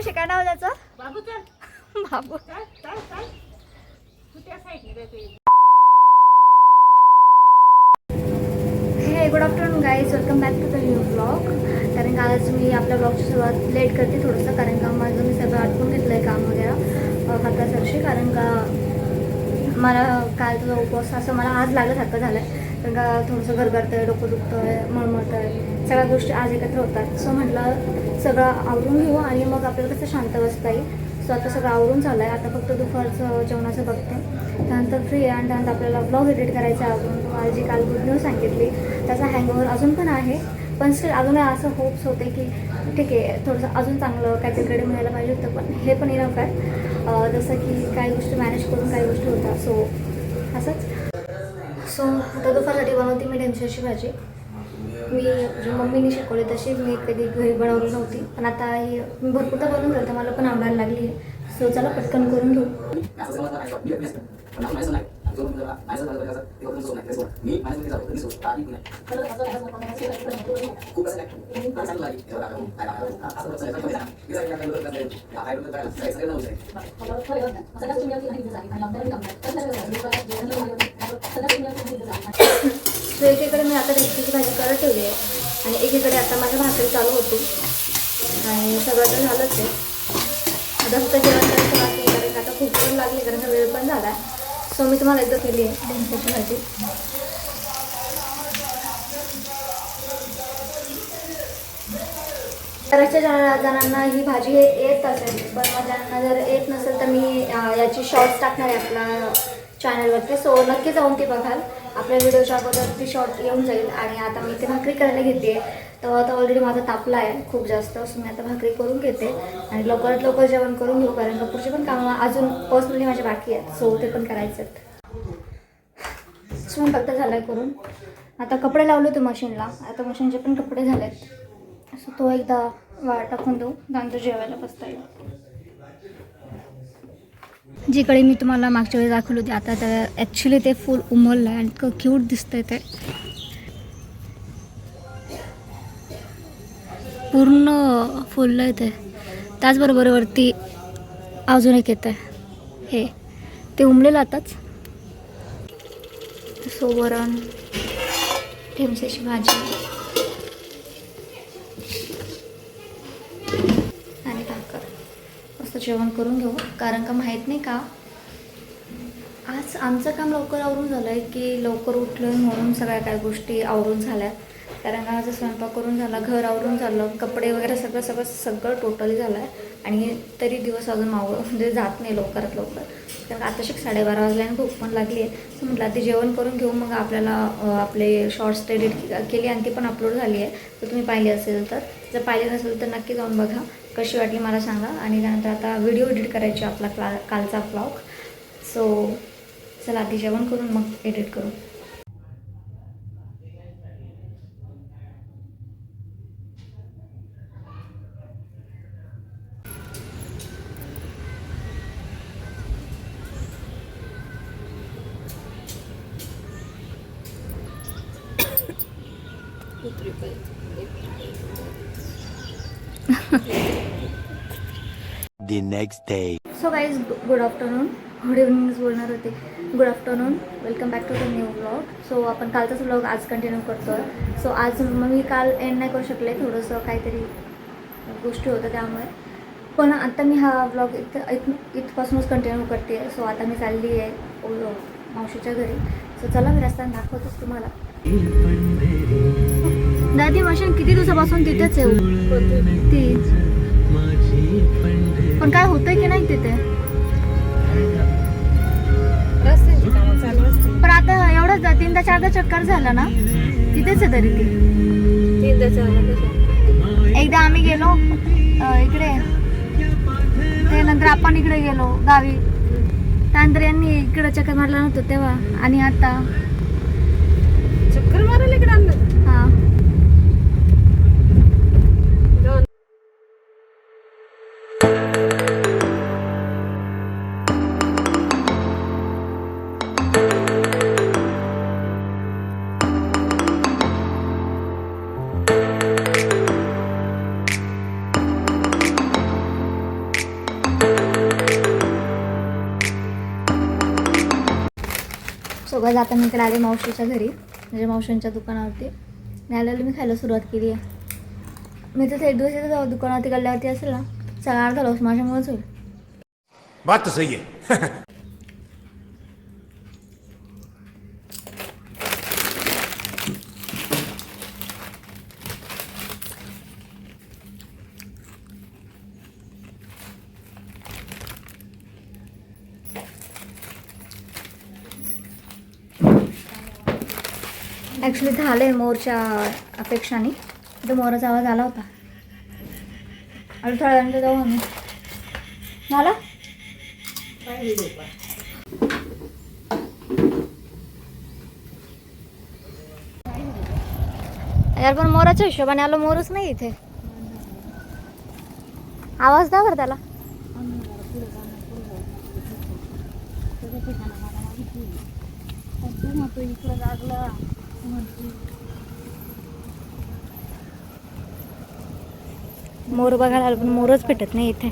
मावशी काय नाव त्याचं? बाबू चल. बाबू. चल चल चल. तू त्या साईडने जाते हे good afternoon guys welcome back to the new blog कारण का आज मी आपल्या ब्लॉगची सुरुवात लेट करते थोडंसं कारण का माझं मी सगळं आटपून घेतलं आहे काम वगैरे हातासरशी कारण का मला कालचा उपवास असं मला आज लागल्यासारखं झालं आहे कारण का थोडंसं गरगरतं आहे डोकं दुखतं आहे मळमळतं आहे सगळ्या गोष्टी आज एकत्र होतात. सो म्हटलं सगळं आवरून घेऊ आणि मग आपल्याला कसं शांत बसता येईल? सो आता सगळं आवरून चाललं आहे आता फक्त दुपारचं जेवणाचं बघते. त्यानंतर फ्री आहे आणि त्यानंतर आपल्याला ब्लॉग एडिट करायचा आहे अजून. तुम्हाला जी काल गुड न्यूज सांगितली. त्याचा हँगओव्हर अजून पण आहे. पण स्टील अजून असं होप्स होते की ठीक आहे थोडंसं अजून चांगलं काहीतरी कडे मिळायला पाहिजे होतं पण हे पण येणार काय जसं की काही गोष्टी मॅनेज करून काही गोष्टी होतात. सो असंच. सो आता दुपारसाठी बनवते मी ढेमशाची भाजी. मी जी मम्मीने शिकवली तशी मी कधी घरी बनवली नव्हती. पण आता हे मी भरपूरदा बनवून जाते मला पण आवडायला लागली. आहे सो चला पटकन करून घेऊ. सो एकीकडे मी आता रेसिपीची भाजी करत ठेवली आहे. आणि एकीकडे आता माझ्या भाकरी चालू होती. आणि सगळं तर झालंच आहे. आता फक्त जेवण करायचं बाकी कारण आता खूप पण लागली कारण वेळ पण झाला आहे सो मी तुम्हाला एकदा केली आहे ढेमशाची भाजी. बऱ्याचशा जण- जणांना ही भाजी येत असेल पण मग ज्यांना जर येत नसेल तर मी याची शॉर्ट्स टाकणार आहे आपला चॅनलवरती सो नक्की जाऊन ती बघाल. आपल्या व्हिडिओच्या अगोदर ती शॉर्ट येऊन जाईल. आणि आता मी ते भाकरी करायला घेते. तर आता ऑलरेडी माझा तापला आहे खूप जास्त. सो मी आता भाकरी करून घेते. आणि लवकरात लवकर जेवण करून घेऊ. कारण कपूरचे पण कामं अजून पर्सनली माझे बाकी आहेत. सो ते पण करायचे आहेत स्वयंपाक फक्त झालं आहे करून. आता कपडे लावले होते मशीनला. आता मशीनचे पण कपडे झाले आहेत सो तो एकदा वा टाकून देऊ. त्यानंतर जेवायला बसता येईल. जिकडे मी तुम्हाला मागच्या वेळी दाखवली होती आता तर ॲक्च्युली ते फुल उमललं आहे आणि इतकं क्यूट दिसतंय ते. पूर्ण फुललं आहे ते. त्याचबरोबर वरती अजून एक येतं आहे हे ते उमलेलं आताच. सो वरण ठेमशाची भाजी. जेवण करून घेऊ कारण का माहीत नाही का? आज आमचं काम लवकर आवरून झालं आहे की लवकर उठलं म्हणून सगळ्या काय गोष्टी आवरून झाल्या कारण का माझा स्वयंपाक करून झाला घर आवरून झालं कपडे वगैरे सगळं सगळं सगळं टोटली झालं आहे आणि तरी दिवस अजून मावळ म्हणजे जात नाही लवकरात लवकर. कारण आता शिक साडेबारा वाजले आणि भूक पण लागली आहे सो म्हटलं आधी जेवण करून घेऊ मग आपल्याला आपले शॉर्ट्स एडिट केली आणि ती पण अपलोड झाली आहे तर तुम्ही पाहिली असेल तर. जर पाहिली नसेल तर नक्की जाऊन बघा. कशी वाटली मला सांगा. आणि त्यानंतर आता व्हिडिओ एडिट करायची आपला क्ला कालचा ब्लॉग सो चला आधी जेवण करून मग एडिट करू. The next day. So guys good afternoon good evening बोलणार होते. Good afternoon welcome back to the new blog so आपण कालचाच ब्लॉग आज कंटिन्यू करतो आहे सो आज मग मी काल एंड नाही करू शकले. थोडंसं काहीतरी गोष्टी होत्या त्यामुळे. पण आता मी हा ब्लॉग इथं इथ इथपासूनच कंटिन्यू करते. आहे सो आता मी चालली आहे मावशीच्या घरी. सो चला मी रस्त्याने दाखवतोच तुम्हाला. दादी मशीन किती दिवसापासून तिथेच आहे? तीच पण काय होतंय की नाही तिथे? पण आता एवढंच तीनदा चारदा चक्कर झालं ना तिथेच आहे तरी ती. एकदा आम्ही गेलो इकडे. ते नंतर आपण इकडे गेलो गावी. त्यानंतर यांनी इकडे चक्कर मारला नव्हतं तेव्हा आणि आता. चक्कर मारायला इकडे आणलं. सगळं जाता मी इकडे आले मावशीच्या घरी म्हणजे मावशींच्या दुकानावरती. न्यायला मी खायला सुरुवात केली आहे. मी तर एक दिवस येतो दुकानावरती गल्ल्यावरती असेल ना सगळा अर्धा माझ्यामुळेच होईल. बात सही आहे. झालं झाले मोरच्या अपेक्षाने. तर मोराचा आवाज आला होता. अडथळ्यानंतर जाऊ आम्ही. झाला? यार पण मोराच्या हिशोबाने आलो मोरच नाही इथे. आवाज द्या बरं त्याला. मोर बघायला आलो पण मोरच भेटत नाही इथे.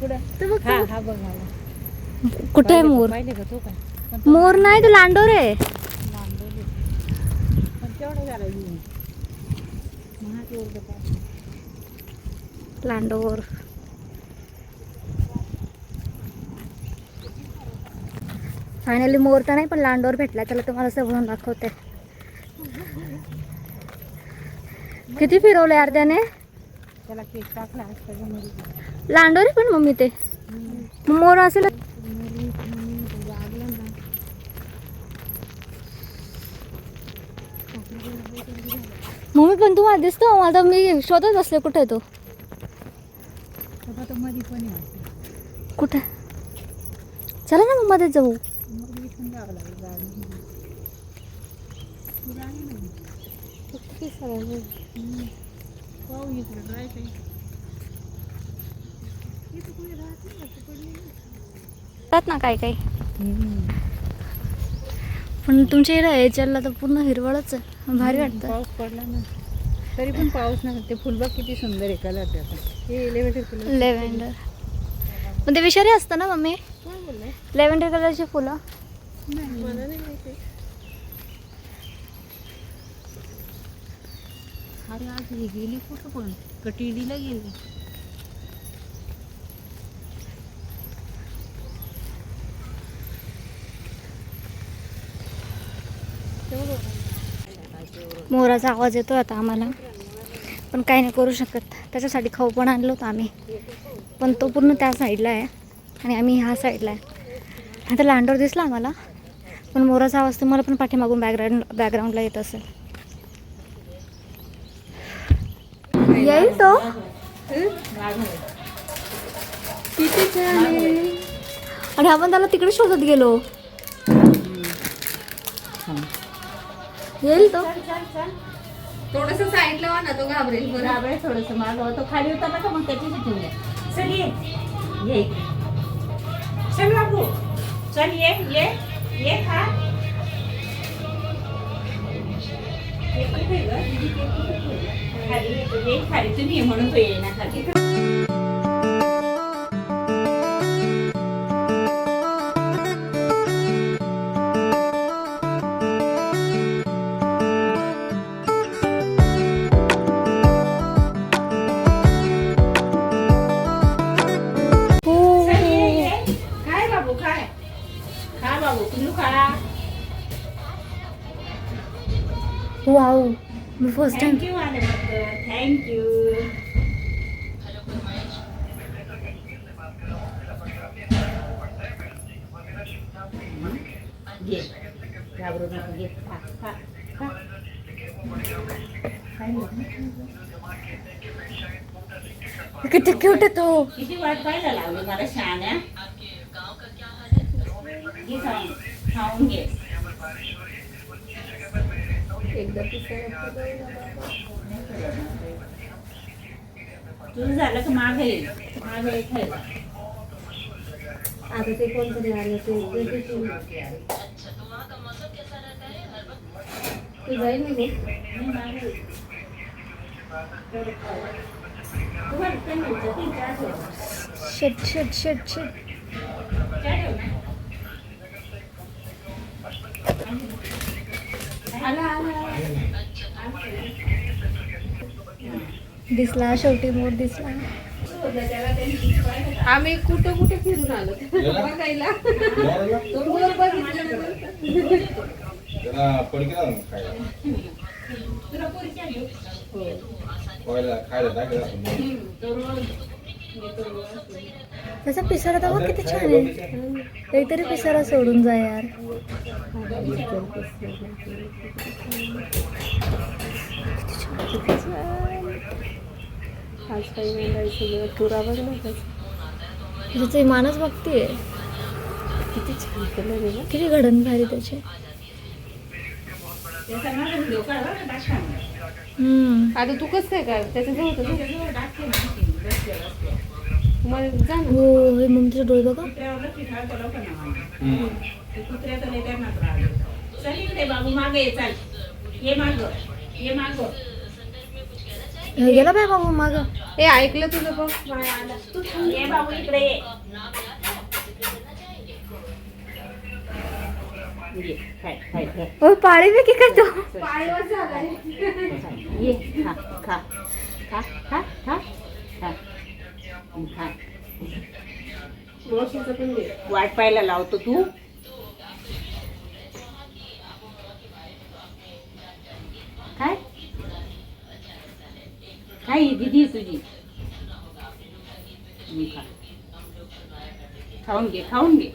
कुठं? हा हा बघ मला. कुठे आहे मोर? पाहिले का तो काय मोर नाही तो लांडोर आहे. महाग एवढं लांडोर. फायनली मोर तर नाही पण लांडोर भेटला त्याला तुम्हाला सगळं दाखवते. किती फिरवलं यार त्याने? त्याला केक टाकला त्याच्यामध्ये लांडोर आहे पण मम्मी ते. मोर असेल मम्मी पण तुम्हाला दिसतो मला मी शोधत बसले. कुठे तो तो. कुठे? चला ना मग मध्ये जाऊ. तू ना काही काही पण तुमच्या इकडे याच्याला तर पूर्ण हिरवळच आहे. भारी वाटतं. पाऊस पडला ना. तरी पण पाऊस नाही. ते फुलबाग किती सुंदर आहे हे कलर लेव्हेंडर पण ते विषारी असतं ना मम्मी? लेव्हेंडर कलरची फुलं. अरे आज ही गेली कुठं पण? कटिडीला गेली. मोराचा आवाज येतो आता आम्हाला. पण काही नाही करू शकत. त्याच्यासाठी खाऊ पण आणलो होतो आम्ही. पण तो पूर्ण त्या साईडला आहे आणि आम्ही ह्या साईडला आहे. आता लांडोर दिसला आम्हाला. पण मोराचा आवाज तुम्हाला पण पाठीमागून बॅकग्राऊंड बॅकग्राऊंडला येत असेल. येईल तो. किती छान. आणि आपण त्याला तिकडे शोधत गेलो. येईल तो. थोडस साईडला वा ना तो घाबरेल घाबरेल थोडस मागं. तो खाली होता ना का मग त्याच्याशी ठेवूया चल ये. ये. चल बाबू. चल ये ये ये खा. हे पण? खाली येतो. ये खाली. तुम्ही ये म्हणून तो येईना खाली. Wow me first time thank you thank you किती क्यूट आहे तो. किती वाट पाहिलं लावली? मला खाऊन खाऊन घे. एकदा तुझं झालं का माग येईल माग येईल खायला आता ते कोणतरी आलं ते तू जाईल? मी मागे. ठेव. शिट शिट शिट शिट चहा ठेव ना. आला, आला, आला. दिसला शेवटी मोर दिसला. आम्ही कुठं कुठे फिरून आलो? बघायला. खायला. देऊ? खायला त्याचा पिसारा तर किती छान आहे. काहीतरी पिसारा सोडून जा यार. आज काही मंडळी तुरा बघ ना कसं. त्याचं इमानच बघतीये. किती छान कलर आहे किती घडण भारी त्याचे. हम्म. आता तू कसं काय का? त्याचं जवळ हो हे मम्मीचे डोळे बघा. हे गेला बाय बाबू माग. हे ऐकलं तुझं बघ. बाबू इकडे. ओ पाळी बी की काय तो? पायवर झालाय ये खा खा खा खा खा. पण वाट पाहायला लावतो तू. काय? काय दिदी तुझी. खाऊन घे खाऊन घे.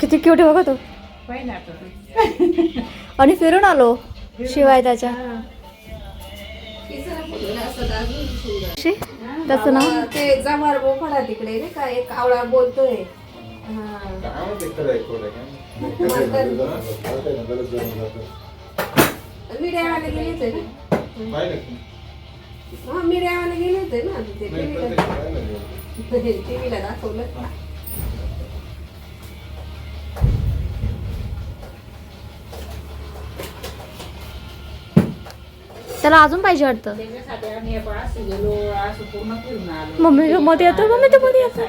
किती क्यूट आहे बघा तू. आणि फिरून आलो शिवाय त्याच्या. त्याचं नाव ते जमार बोफडा तिकडे रे का एक आवळा बोलतोय हा. मीडियावाले गेले होते ना? हा मीडियावाले गेले होते ना ते नाही. टीव्हीला दाखवलं त्याला अजून पाहिजे वाटतं. मम्मी तो मध्ये येतो? मम्मी तो मध्ये येतो?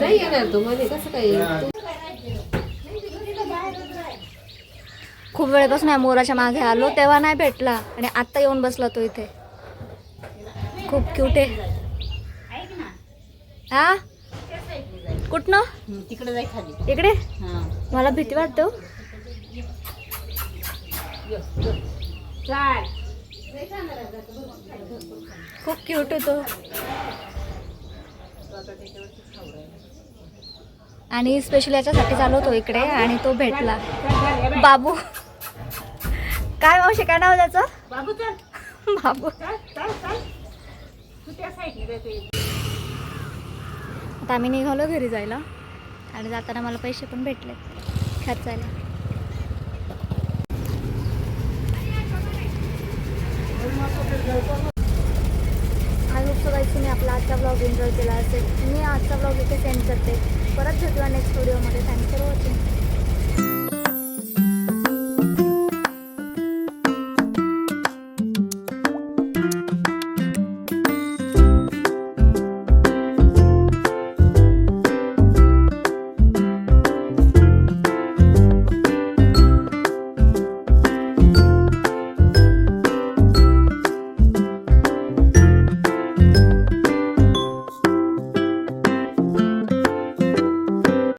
नाही येणार तू मध्ये कसं काय? येईल? तू खूप वेळेपासून या मोराच्या मागे आलो तेव्हा नाही भेटला. आणि आत्ता येऊन बसला तो इथे. खूप क्यूट आहे. हा? कुठनं? तिकडे जाय खाली. इकडे? हां. मला भीती वाटते हो. चाल. खूप क्यूट आहे तो आणि स्पेशल याच्यासाठी चालवतो इकडे आणि तो भेटला. बाबू. काय मावशी काय नाव त्याचं? बाबू चल. बाबू. चल चल चल. आता आम्ही निघालो घरी जायला. आणि जाताना मला पैसे पण भेटले खर्चायला आय होप सो तुम्ही आपला आजचा ब्लॉग एन्जॉय केला असेल. मी आजचा ब्लॉग इथे सेंड करते. परत भेटूया नेक्स्ट व्हिडिओमध्ये थँक्स फॉर वॉचिंग